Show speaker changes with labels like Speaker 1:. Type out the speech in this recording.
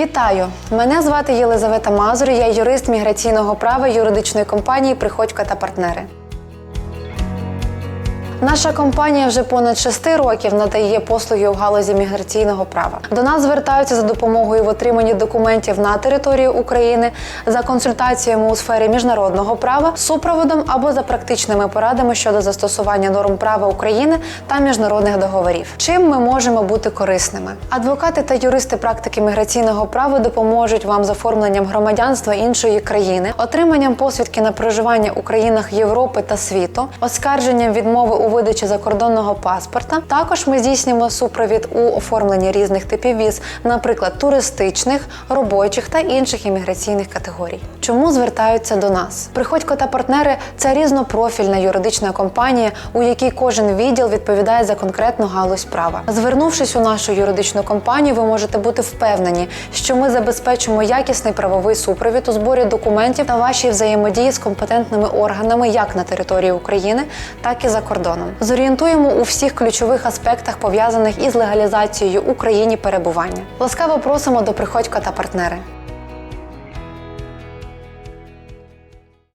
Speaker 1: Вітаю! Мене звати Єлизавета Мазур. Я юрист міграційного права юридичної компанії Приходько та партнери. Наша компанія вже понад шести років надає послуги у галузі міграційного права. До нас звертаються за допомогою в отриманні документів на території України, за консультаціями у сфері міжнародного права, супроводом або за практичними порадами щодо застосування норм права України та міжнародних договорів. Чим ми можемо бути корисними? Адвокати та юристи практики міграційного права допоможуть вам з оформленням громадянства іншої країни, отриманням посвідки на проживання у країнах Європи та світу, оскарженням відмови у видачі закордонного паспорта. Також ми здійснюємо супровід у оформленні різних типів віз, наприклад, туристичних, робочих та інших імміграційних категорій. Чому звертаються до нас? Приходько та партнери це різнопрофільна юридична компанія, у якій кожен відділ відповідає за конкретну галузь права. Звернувшись у нашу юридичну компанію, ви можете бути впевнені, що ми забезпечимо якісний правовий супровід у зборі документів та вашій взаємодії з компетентними органами як на території України, так і за кордоном. Зорієнтуємо у всіх ключових аспектах пов'язаних із легалізацією Україні перебування. Ласкаво просимо до Приходька та партнери.